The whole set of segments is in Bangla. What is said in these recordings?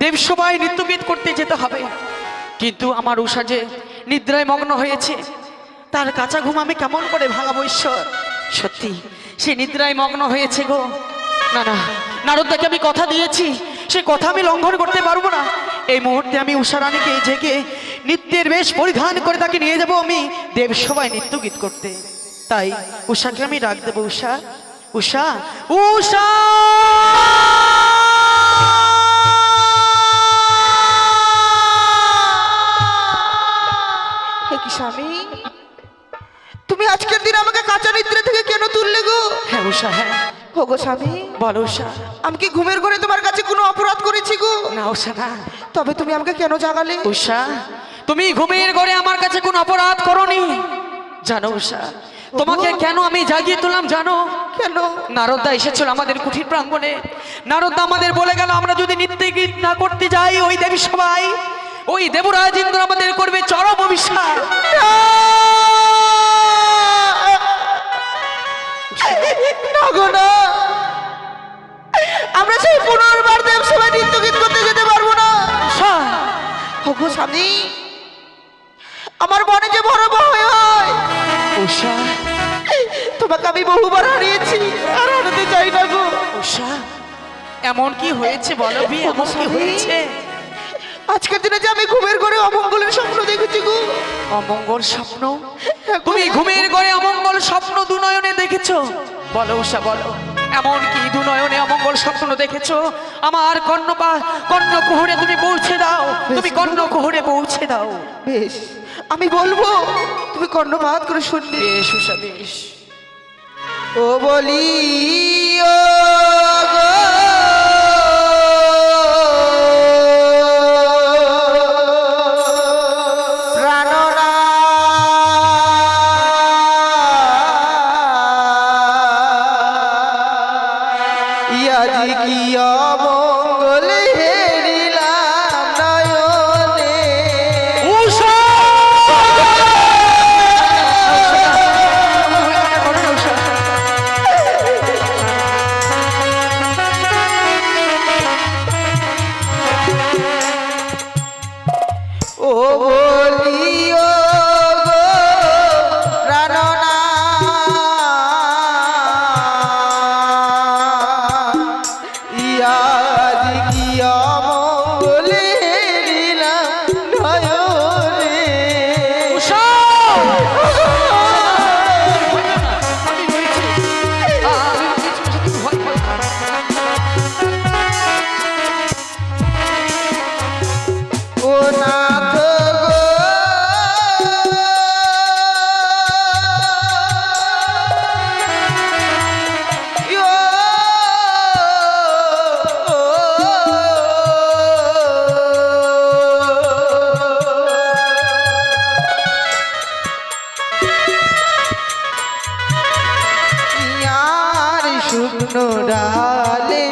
দেবসভায় নৃত্যগীত করতে যেতে হবে। কিন্তু আমার উষা যে নিদ্রায় মগ্ন হয়েছে, তার কাঁচা ঘুম আমি কেমন করে ভাঙাবো ঈশ্বর? সত্যি, সে নিদ্রায় মগ্ন হয়েছে গো। না না, নারদদাকে আমি কথা দিয়েছি, সে কথা আমি লঙ্ঘন করতে পারব না। এই মুহূর্তে আমি উষা রানীকে জেগে নৃত্যের বেশ পরিধান করে তাকে নিয়ে যাব আমি দেবসভায় নৃত্য গীত করতে। তাই উষাকে আমি ডাক দেবো উষা উষা উষা উষা হ্যাঁ। হো স্বামী বলো উষা আমি কি ঘুমের ঘরে তোমার কাছে কোনো অপরাধ করেছি গো? না উষা না তবে তুমি আমাকে কেন জাগালে উষা তুমি ঘুমের ঘরে আমার কাছে কোন অপরাধ করনি। জানো উষা তোমাকে কেন আমি জাগিয়ে তুললাম জানো? কেন? নারদা এসেছিল আমাদের কুঠির প্রাঙ্গণে। নারদা আমাদের বলে গেল আমরা যদি নৃত্য গীত না করতে যাই ওই দেবী সবাই ওই দেবরাজ ইন্দ্র আমাদের করবে চরম অভিশাপ। গো স্বামী আমার মনে যে বড় ভয় হয় উষা তোমাকে আমি বহুবার হারিয়েছি আর হারাতে চাই না গো। উষা এমন কি হয়েছে বলো বি এমন কি হয়েছে? আজকের দিনে যে আমি ঘুমের ঘরে অমঙ্গলের স্বপ্ন দেখেছি গো। অমঙ্গল স্বপ্ন? তুমি ঘুমের ঘরে অমঙ্গল স্বপ্ন দুনয়নে দেখেছ? বলো উষা বলো। এমন কি দুনয়নে অমঙ্গল স্বপ্ন দেখেছ? আমার কর্ণপা কর্ণ কুহুরে তুমি পৌঁছে দাও। তুমি কর্ণ কুহুরে পৌঁছে দাও। বেশ। আমি বলব তুমি কর্ণপাত করে শুনবে বেশ উষা বেশ। ও বলি ও आएगी শুকনো ডালে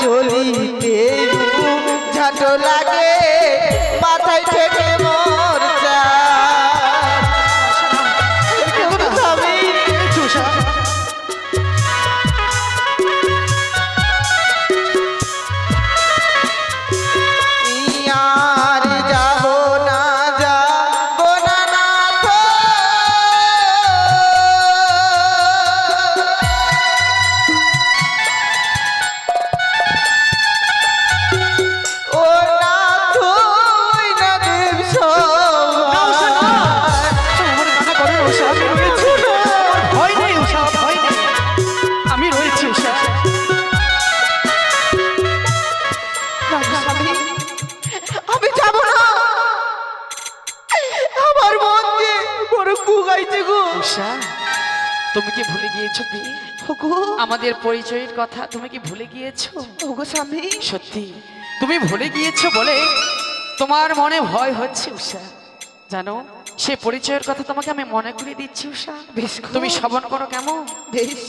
চলিতে ঝাট লাগে। তুমি কি ভুলে গিয়েছো বিয়ে আমাদের পরিচয়ের কথা তুমি কি ভুলে গিয়েছো? ওগো স্বামী। সত্যি তুমি ভুলে গিয়েছো বলে তোমার মনে ভয় হচ্ছে উষা জানো সে পরিচয়ের কথা তোমাকে আমি মনে করে দিচ্ছি উষা বেশ তুমি শ্রবণ করো কেমন? বেশ।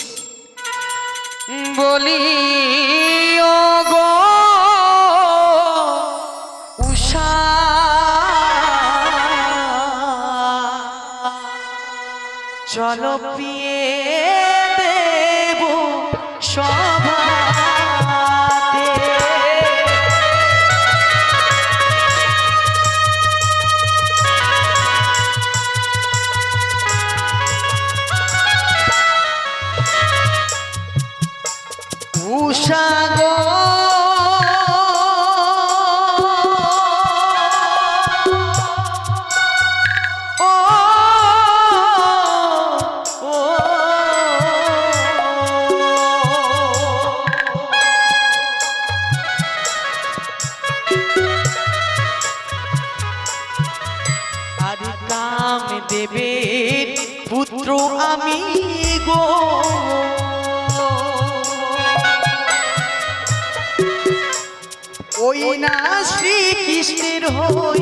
বলি ও গো উষা চলো পিয়ে আর কাম দেবের পুত্র আমি গো। ওই না শ্রীকৃষ্ণের হই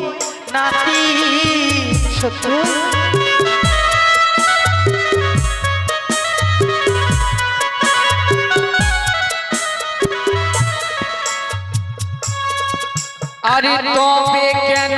নাতি শত্রু। আরে তবে কেন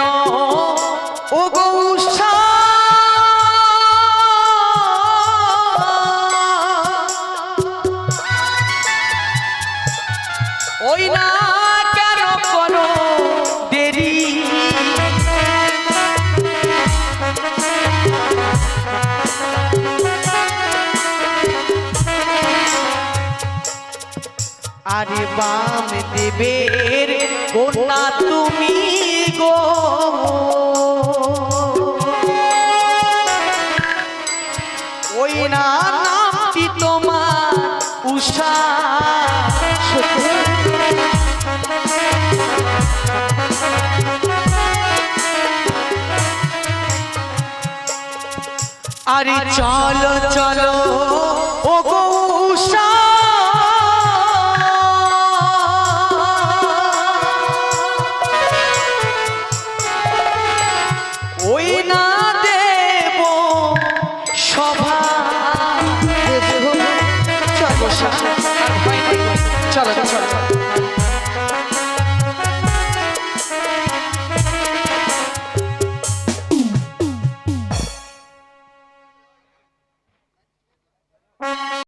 আরে বাম দেবের কন্যা তুমি গো। ওই না নামটি তোমার উষা আরে চলো চলো। চলো চলো।